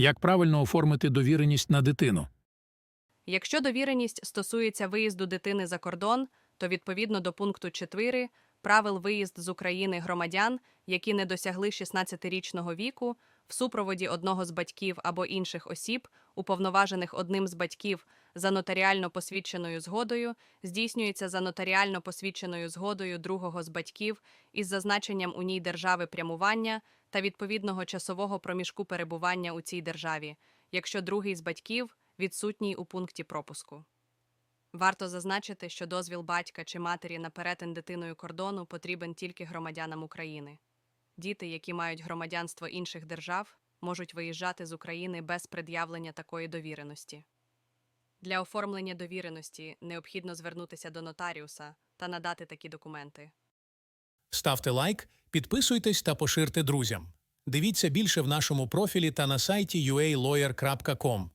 Як правильно оформити довіреність на дитину? Якщо довіреність стосується виїзду дитини за кордон, то відповідно до пункту 4 правил виїзд з України громадян, які не досягли 16-річного віку, в супроводі одного з батьків або інших осіб, уповноважених одним з батьків за нотаріально посвідченою згодою, здійснюється за нотаріально посвідченою згодою другого з батьків із зазначенням у ній держави прямування та відповідного часового проміжку перебування у цій державі, якщо другий з батьків відсутній у пункті пропуску. Варто зазначити, що дозвіл батька чи матері на перетин дитиною кордону потрібен тільки громадянам України. Діти, які мають громадянство інших держав, можуть виїжджати з України без пред'явлення такої довіреності. Для оформлення довіреності необхідно звернутися до нотаріуса та надати такі документи. Ставте лайк, підписуйтесь та поширте друзям. Дивіться більше в нашому профілі та на сайті ualawyer.com.